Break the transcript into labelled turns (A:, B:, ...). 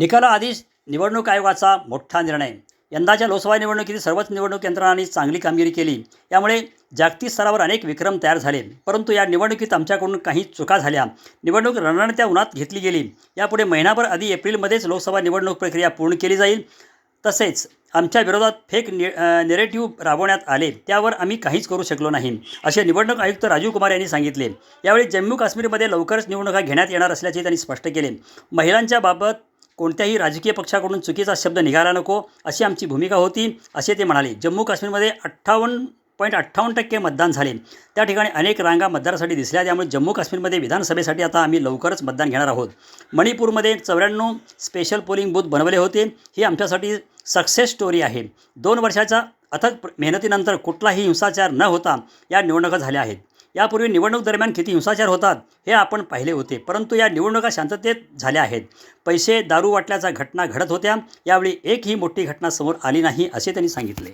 A: निकालाआधीच निवडणूक आयोगाचा मोठा निर्णय. यंदाच्या लोकसभा निवडणुकीत सर्वच निवडणूक यंत्रणांनी चांगली कामगिरी केली. यामुळे जागतिक स्तरावर अनेक विक्रम तयार झाले. परंतु या निवडणुकीत आमच्याकडून काही चुका झाल्या. निवडणूक रणरणत्या उन्हात घेतली गेली. यापुढे महिनाभर आधी एप्रिलमध्येच लोकसभा निवडणूक प्रक्रिया पूर्ण केली जाईल. तसेच आमच्या विरोधात फेक नि नेरेटिव्ह राबवण्यात आले. त्यावर आम्ही काहीच करू शकलो नाही असे निवडणूक आयुक्त राजीव कुमार यांनी सांगितले. यावेळी जम्मू काश्मीरमध्ये लवकरच निवडणुका घेण्यात येणार असल्याचे त्यांनी स्पष्ट केले. महिलांच्या बाबत कोणत्याही राजकीय पक्षाकडून चुकीचा शब्द निघाला नको अशी आमची भूमिका होती असे ते म्हणाले. जम्मू काश्मीरमध्ये अठ्ठावन्न पॉईंट अठ्ठावन्न टक्के मतदान झाले. त्या ठिकाणी अनेक रांगा मतदारासाठी दिसल्या. त्यामुळे जम्मू काश्मीरमध्ये विधानसभेसाठी आता आम्ही लवकरच मतदान घेणार आहोत. मणिपूरमध्ये चौऱ्याण्णव स्पेशल पोलिंग बूथ बनवले होते. ही आमच्यासाठी सक्सेस स्टोरी आहे. दोन वर्षाच्या अथक मेहनतीनंतर कुठलाही हिंसाचार न होता या निवडणुका झाल्या आहेत. यापूर्वी निवडणूक दरम्यान किती हिंसाचार होतात हे आपण पाहिले होते. परंतु या निवडणुका शांततेत झाल्या आहेत. पैसे दारू वाटल्याच्या घटना घडत होत्या. यावेळी एकही मोठी घटना समोर आली नाही असे त्यांनी सांगितले.